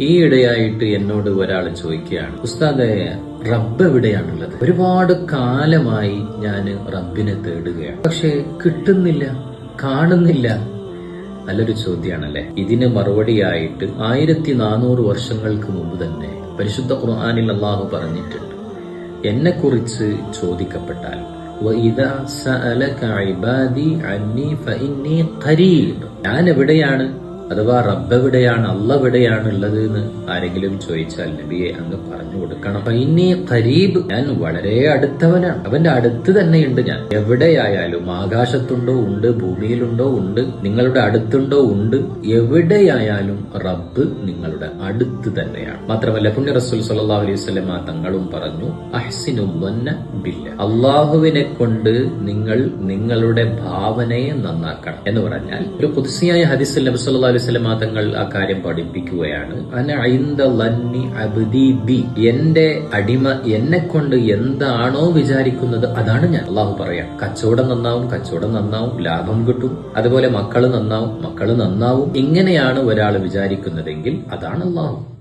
ഈയിടെയായിട്ട് എന്നോട് ഒരാൾ ചോദിക്കുകയാണ് പുസ്താദ റബ്ബ് എവിടെയാണുള്ളത്? ഒരുപാട് കാലമായി ഞാൻ റബ്ബിനെ തേടുകയാണ്. പക്ഷെ കിട്ടുന്നില്ല കാണുന്നില്ല നല്ലൊരു ചോദ്യമാണല്ലേ ഇതിന് മറുപടിയായിട്ട് ആയിരത്തി നാനൂറ് വർഷങ്ങൾക്ക് മുമ്പ് തന്നെ പരിശുദ്ധ ഖുർആാനിൽ അള്ളാഹു പറഞ്ഞിട്ടുണ്ട്. എന്നെ കുറിച്ച് ചോദിക്കപ്പെട്ടാൽ ഞാൻ എവിടെയാണ് അഥവാ റബ്ബ് എവിടെയാണ് അല്ല എവിടെയാണ് ഉള്ളത് എന്ന് ആരെങ്കിലും ചോദിച്ചാൽ നബിയെ അങ്ങ് പറഞ്ഞു കൊടുക്കണം. ഇനി ഖരീബ് ഞാൻ വളരെ അടുത്തവനാണ്. അവന്റെ അടുത്ത് തന്നെയുണ്ട് ഞാൻ. എവിടെയായാലും ആകാശത്തുണ്ടോ ഉണ്ട് ഭൂമിയിലുണ്ടോ ഉണ്ട് നിങ്ങളുടെ അടുത്തുണ്ടോ ഉണ്ട് എവിടെയായാലും റബ്ബ് നിങ്ങളുടെ അടുത്ത് തന്നെയാണ്. മാത്രമല്ല പുണ്യ റസൂൽ സല്ലാ അലൈഹി വസല്ലമ തങ്ങളും പറഞ്ഞു അഹ്സിനു വന്ന ബില്ല. അള്ളാഹുവിനെ കൊണ്ട് നിങ്ങൾ നിങ്ങളുടെ ഭാവനയെ നന്നാക്കണം എന്ന് പറഞ്ഞാൽ ഒരു പുതുസിയായ ഹദീസ് നബി സല്ലല്ലാഹു തങ്ങൾ ആ കാര്യം പഠിപ്പിക്കുകയാണ്. ബി. എന്റെ അടിമ എന്നെ കൊണ്ട് എന്താണോ വിചാരിക്കുന്നത് അതാണ് ഞാൻ. അള്ളാഹു പറയാം കച്ചവടം നന്നാവും കച്ചവടം നന്നാവും ലാഭം കിട്ടും. അതുപോലെ മക്കൾ നന്നാവും മക്കൾ നന്നാവും. ഇങ്ങനെയാണ് ഒരാൾ വിചാരിക്കുന്നതെങ്കിൽ അതാണ് അള്ളാഹു.